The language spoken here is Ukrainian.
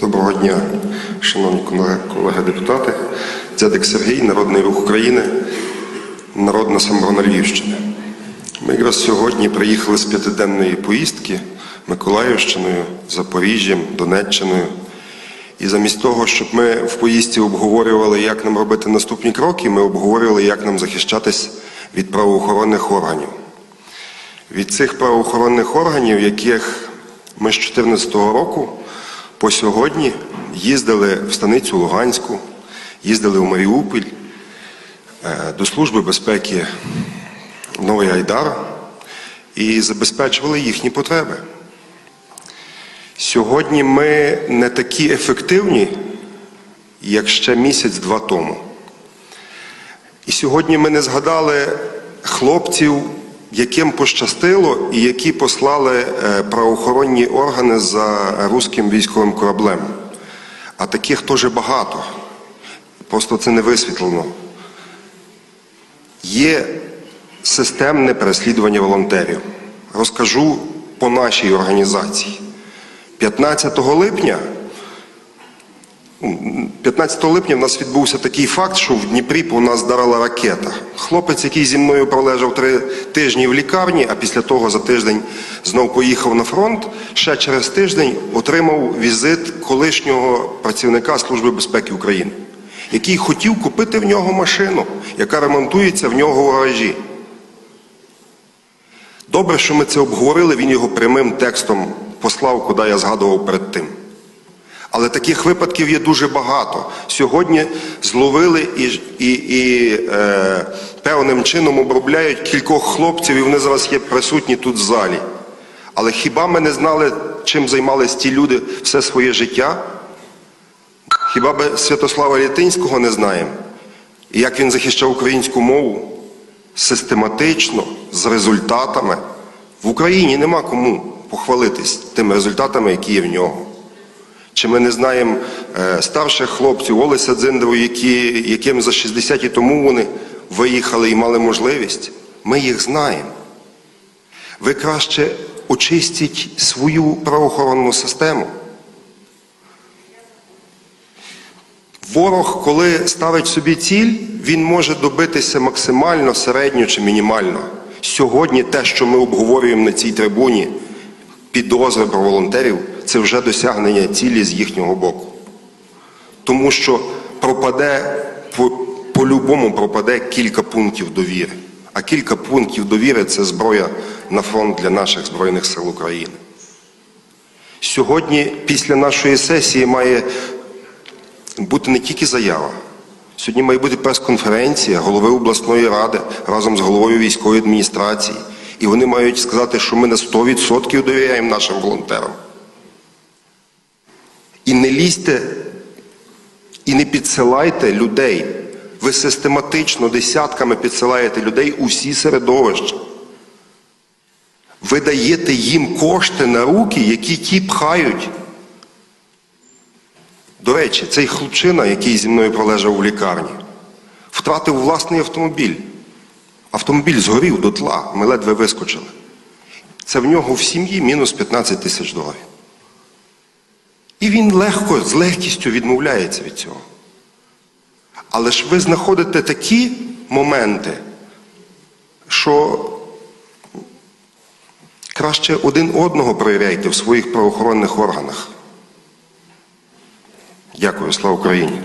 Доброго дня, шановні колеги- колеги-депутати. Дзядик Сергій, Народний рух України, Народна самооборона Львівщини. Ми якраз сьогодні приїхали з п'ятиденної поїздки Миколаївщиною, Запоріжжям, Донеччиною. І замість того, щоб ми в поїздці обговорювали, як нам робити наступні кроки, ми обговорювали, як нам захищатись від правоохоронних органів. Від цих правоохоронних органів, яких ми з 2014 року по сьогодні їздили в станицю Луганську, їздили в Маріуполь, е, до Служби безпеки Новий Айдар і забезпечували їхні потреби. Сьогодні ми не такі ефективні, як ще місяць-два тому. І сьогодні ми не згадали хлопців, яким пощастило і які послали е, правоохоронні органи за руським військовим кораблем. А таких теж багато. Просто це не висвітлено. Є системне переслідування волонтерів. Розкажу по нашій організації. 15 липня 15 липня в нас відбувся такий факт, що в Дніпрі по нас вдарила ракета. Хлопець, який зі мною пролежав три тижні в лікарні, а після того за тиждень знов поїхав на фронт, ще через тиждень отримав візит колишнього працівника Служби безпеки України, який хотів купити в нього машину, яка ремонтується в нього в гаражі. Добре, що ми це обговорили, він його прямим текстом послав, куди я згадував перед тим. Але таких випадків є дуже багато. Сьогодні зловили і, і, і е, певним чином обробляють кількох хлопців, і вони зараз є присутні тут в залі. Але хіба ми не знали, чим займались ті люди все своє життя? Хіба би Святослава Літинського не знаємо? І як він захищав українську мову? Систематично, з результатами. В Україні нема кому похвалитись тими результатами, які є в нього. Чи ми не знаємо е, старших хлопців Олеся Дзиндру, які, яким за 60 і тому вони виїхали і мали можливість? Ми їх знаємо. Ви краще очистіть свою правоохоронну систему. Ворог, коли ставить собі ціль, він може добитися максимально, середньо чи мінімально. Сьогодні те, що ми обговорюємо на цій трибуні, підозри про волонтерів, це вже досягнення цілі з їхнього боку. Тому що пропаде, по- по-любому пропаде кілька пунктів довіри. А кілька пунктів довіри це зброя на фронт для наших Збройних сил України. Сьогодні, після нашої сесії, має бути не тільки заява. Сьогодні має бути прес-конференція голови обласної ради разом з головою військової адміністрації. І вони мають сказати, що ми на 100% довіряємо нашим волонтерам. І не лізьте, і не підсилайте людей. Ви систематично десятками підсилаєте людей у всі середовища. Ви даєте їм кошти на руки, які ті пхають. До речі, цей хлопчина, який зі мною пролежав у лікарні, втратив власний автомобіль. Автомобіль згорів дотла, ми ледве вискочили. Це в нього в сім'ї мінус 15 тисяч доларів. І він легко, з легкістю відмовляється від цього. Але ж ви знаходите такі моменти, що краще один одного перевіряйте в своїх правоохоронних органах. Дякую, слава Україні!